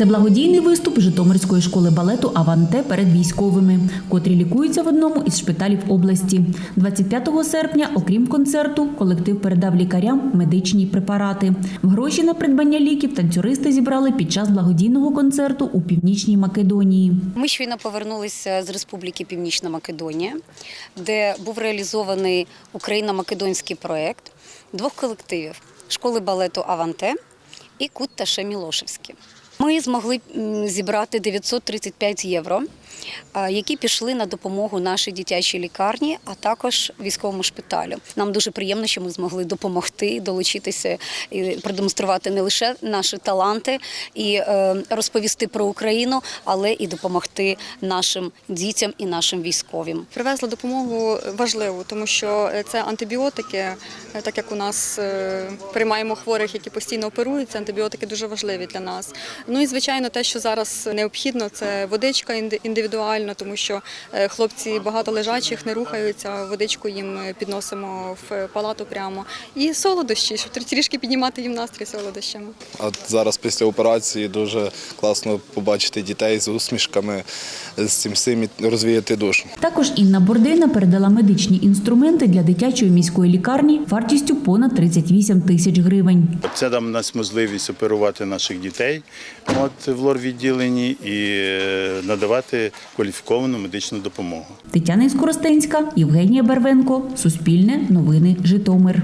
Це благодійний виступ Житомирської школи балету Аванте перед військовими, котрі лікуються в одному із шпиталів області. 25 серпня, окрім концерту, колектив передав лікарям медичні препарати. Гроші на придбання ліків танцюристи зібрали під час благодійного концерту у північній Македонії. Ми щойно повернулися з Республіки Північна Македонія, де був реалізований україно-македонський проєкт двох колективів школи балету Аванте і Кут Таше Мілошевське. Ми змогли зібрати 935 євро, які пішли на допомогу нашій дитячій лікарні, а також військовому шпиталю. Нам дуже приємно, що ми змогли допомогти, долучитися і продемонструвати не лише наші таланти і е, розповісти про Україну, але і допомогти нашим дітям і нашим військовим. Привезли допомогу важливу, тому що це антибіотики, е, так як у нас е, приймаємо хворих, які постійно оперуються, антибіотики дуже важливі для нас. Ну і звичайно, те, що зараз необхідно, це водичка інди- індивідуальна, тому що е, хлопці багато лежачих, не рухаються. Водичку їм підносимо в палату прямо. І солодощі, щоб трішки піднімати їм настрій солодощами. От зараз після операції дуже класно побачити дітей з усмішками, з цим всім розвіяти душу. Також Інна Бордина передала медичні інструменти для дитячої міської лікарні вартістю понад 38 тисяч гривень. Це дам нас можливість оперувати наших дітей от, в лор-відділенні і е, надавати кваліфіковану медичну допомогу. Тетяна Іскоростенська, Євгенія Барвенко, Суспільне, Новини, Житомир.